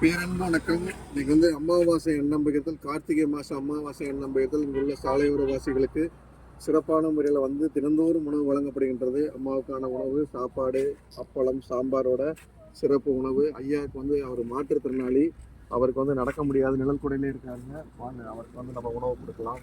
பேரன்பு வணக்கம். இன்னைக்கு வந்து அமாவாசை எண்ணம்பகத்தில் கார்த்திகை மாதம் அமாவாசை எண்ணம்பகத்தில் இங்குள்ள சாலையோர வாசிகளுக்கு சிறப்பான முறையில் வந்து தினந்தோறும் உணவு வழங்கப்படுகின்றது. அம்மாவுக்கான உணவு சாப்பாடு அப்பளம் சாம்பாரோட சிறப்பு உணவு. ஐயாவுக்கு வந்து அவர் மாற்றுத்திறனாளி. அவருக்கு வந்து நடக்க முடியாத நிழல் குடையிலே இருக்காருங்க. வாங்க அவருக்கு வந்து நம்ம உணவு கொடுக்கலாம்.